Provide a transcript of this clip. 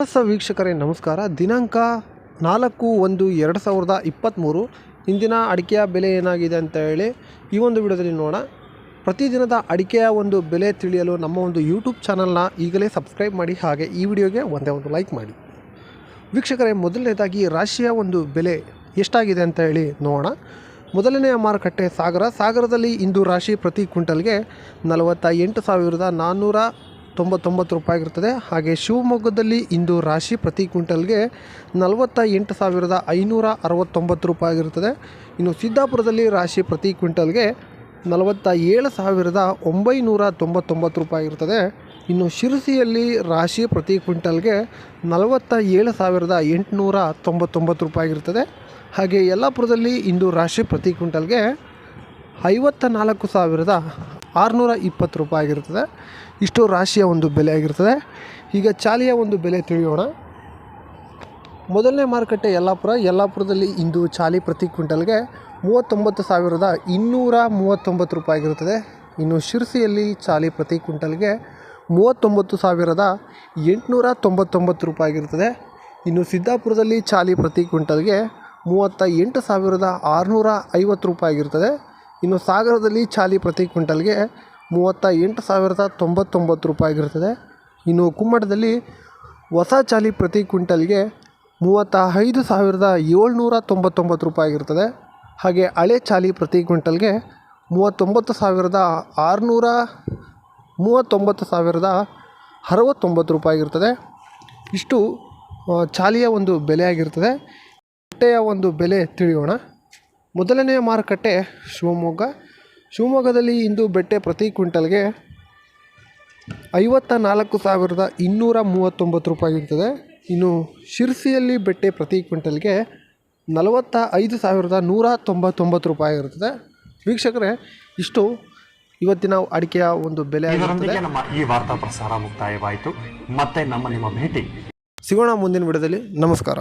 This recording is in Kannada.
ಹೊಸ ವೀಕ್ಷಕರೇ, ನಮಸ್ಕಾರ. ದಿನಾಂಕ ನಾಲ್ಕು ಒಂದು ಎರಡು ಸಾವಿರದ ಇಪ್ಪತ್ತ್ಮೂರು ಇಂದಿನ ಅಡಿಕೆಯ ಬೆಲೆ ಏನಾಗಿದೆ ಅಂತ ಹೇಳಿ ಈ ಒಂದು ವಿಡಿಯೋದಲ್ಲಿ ನೋಡೋಣ. ಪ್ರತಿದಿನದ ಅಡಿಕೆಯ ಒಂದು ಬೆಲೆ ತಿಳಿಯಲು ನಮ್ಮ ಒಂದು ಯೂಟ್ಯೂಬ್ ಚಾನಲ್ನ ಈಗಲೇ ಸಬ್ಸ್ಕ್ರೈಬ್ ಮಾಡಿ, ಹಾಗೆ ಈ ವಿಡಿಯೋಗೆ ಒಂದೇ ಒಂದು ಲೈಕ್ ಮಾಡಿ. ವೀಕ್ಷಕರೇ, ಮೊದಲನೇದಾಗಿ ರಾಶಿಯ ಒಂದು ಬೆಲೆ ಎಷ್ಟಾಗಿದೆ ಅಂತ ಹೇಳಿ ನೋಡೋಣ. ಮೊದಲನೆಯ ಮಾರುಕಟ್ಟೆ ಸಾಗರ. ಸಾಗರದಲ್ಲಿ ಇಂದು ರಾಶಿ ಪ್ರತಿ ಕ್ವಿಂಟಲ್ಗೆ ನಲವತ್ತ ಎಂಟು ಸಾವಿರದ ನಾನ್ನೂರ ತೊಂಬತ್ತೊಂಬತ್ತು ರೂಪಾಯಿ ಇರ್ತದೆ ಹಾಗೆ ಶಿವಮೊಗ್ಗದಲ್ಲಿ ಇಂದು ರಾಶಿ ಪ್ರತಿ ಕ್ವಿಂಟಲ್ಗೆ ನಲವತ್ತ ಎಂಟು ಸಾವಿರದ ಐನೂರ ಅರವತ್ತೊಂಬತ್ತು ರೂಪಾಯಿ ಆಗಿರ್ತದೆ ಇನ್ನು ಸಿದ್ದಾಪುರದಲ್ಲಿ ರಾಶಿ ಪ್ರತಿ ಕ್ವಿಂಟಲ್ಗೆ ನಲವತ್ತ ಏಳು ಸಾವಿರದ ಒಂಬೈನೂರ ತೊಂಬತ್ತೊಂಬತ್ತು ರೂಪಾಯಿ ಇರ್ತದೆ ಇನ್ನು ಶಿರಸಿಯಲ್ಲಿ ರಾಶಿ ಪ್ರತಿ ಕ್ವಿಂಟಲ್ಗೆ ನಲವತ್ತ ಏಳು ಸಾವಿರದ ಎಂಟುನೂರ ತೊಂಬತ್ತೊಂಬತ್ತು ರೂಪಾಯಿ ಇರ್ತದೆ ಹಾಗೆ ಯಲ್ಲಾಪುರದಲ್ಲಿ ಇಂದು ರಾಶಿ ಪ್ರತಿ ಕ್ವಿಂಟಲ್ಗೆ ಐವತ್ತ ನಾಲ್ಕು ಸಾವಿರದ ಆರುನೂರ ಇಪ್ಪತ್ತು ರೂಪಾಯಿ ಆಗಿರ್ತದೆ ಇಷ್ಟು ರಾಶಿಯ ಒಂದು ಬೆಲೆ ಆಗಿರ್ತದೆ ಈಗ ಚಾಲಿಯ ಒಂದು ಬೆಲೆ ತಿಳಿಯೋಣ. ಮೊದಲನೇ ಮಾರುಕಟ್ಟೆ ಯಲ್ಲಾಪುರ. ಯಲ್ಲಾಪುರದಲ್ಲಿ ಇಂದು ಚಾಲಿ ಪ್ರತಿ ಕ್ವಿಂಟಲ್ಗೆ ಮೂವತ್ತೊಂಬತ್ತು ಸಾವಿರದ ಇನ್ನೂರ ಮೂವತ್ತೊಂಬತ್ತು ರೂಪಾಯಿ ಆಗಿರುತ್ತದೆ. ಇನ್ನು ಶಿರಸಿಯಲ್ಲಿ ಚಾಲಿ ಪ್ರತಿ ಕ್ವಿಂಟಲ್ಗೆ ಮೂವತ್ತೊಂಬತ್ತು ಸಾವಿರದ ಎಂಟುನೂರ ತೊಂಬತ್ತೊಂಬತ್ತು ರೂಪಾಯಿ ಆಗಿರ್ತದೆ ಇನ್ನು ಸಿದ್ದಾಪುರದಲ್ಲಿ ಚಾಲಿ ಪ್ರತಿ ಕ್ವಿಂಟಲ್ಗೆ ಮೂವತ್ತ ಎಂಟು ಸಾವಿರದ ಆರುನೂರ ಐವತ್ತು ರೂಪಾಯಿ ಆಗಿರ್ತದೆ ಇನ್ನು ಸಾಗರದಲ್ಲಿ ಚಾಲಿ ಪ್ರತಿ ಕ್ವಿಂಟಲ್ಗೆ ಮೂವತ್ತ ಎಂಟು ಸಾವಿರದ ತೊಂಬತ್ತೊಂಬತ್ತು ರೂಪಾಯಿ ಆಗಿರ್ತದೆ. ಇನ್ನು ಕುಮ್ಮಟದಲ್ಲಿ ಹೊಸ ಚಾಲಿ ಪ್ರತಿ ಕ್ವಿಂಟಲ್ಗೆ ಮೂವತ್ತ ಐದು ಸಾವಿರದ ಏಳ್ನೂರ ತೊಂಬತ್ತೊಂಬತ್ತು ರೂಪಾಯಿ ಆಗಿರ್ತದೆ. ಹಾಗೆ ಹಳೆ ಚಾಲಿ ಪ್ರತಿ ಕ್ವಿಂಟಲ್ಗೆ ಮೂವತ್ತೊಂಬತ್ತು ಸಾವಿರದ ಆರುನೂರ ಮೂವತ್ತೊಂಬತ್ತು ಸಾವಿರದ ಅರವತ್ತೊಂಬತ್ತು ರೂಪಾಯಿ ಆಗಿರ್ತದೆ. ಇಷ್ಟು ಚಾಲಿಯ ಒಂದು ಬೆಲೆಯಾಗಿರ್ತದೆ ಬಟ್ಟೆಯ ಒಂದು ಬೆಲೆ ತಿಳಿಯೋಣ. ಮೊದಲನೆಯ ಮಾರುಕಟ್ಟೆ ಶಿವಮೊಗ್ಗ. ಶಿವಮೊಗ್ಗದಲ್ಲಿ ಇಂದು ಬೆಟ್ಟೆ ಪ್ರತಿ ಕ್ವಿಂಟಲ್ಗೆ ಐವತ್ತ ನಾಲ್ಕು ಸಾವಿರದ ಇನ್ನೂರ ಮೂವತ್ತೊಂಬತ್ತು ರೂಪಾಯಿ ಇರ್ತದೆ. ಇನ್ನು ಶಿರ್ಸಿಯಲ್ಲಿ ಬೆಟ್ಟೆ ಪ್ರತಿ ಕ್ವಿಂಟಲ್ಗೆ ನಲವತ್ತ ಐದು ಸಾವಿರದ ನೂರ ತೊಂಬತ್ತೊಂಬತ್ತು ರೂಪಾಯಿ ಇರ್ತದೆ. ವೀಕ್ಷಕರೇ ಇಷ್ಟು ಇವತ್ತಿನ ಅಡಿಕೆಯ ಒಂದು ಬೆಲೆ ಆಗಿರ್ತದೆ. ಇದರೊಂದಿಗೆ ನಮ್ಮ ಈ ವಾರ್ತಾ ಪ್ರಸಾರ ಮುಕ್ತಾಯವಾಯಿತು. ಮತ್ತೆ ನಮ್ಮ ನಿಮ್ಮ ಭೇಟಿ. ಸಿಗೋಣ ಮುಂದಿನ ವಿಡಿಯೋದಲ್ಲಿ. ನಮಸ್ಕಾರ.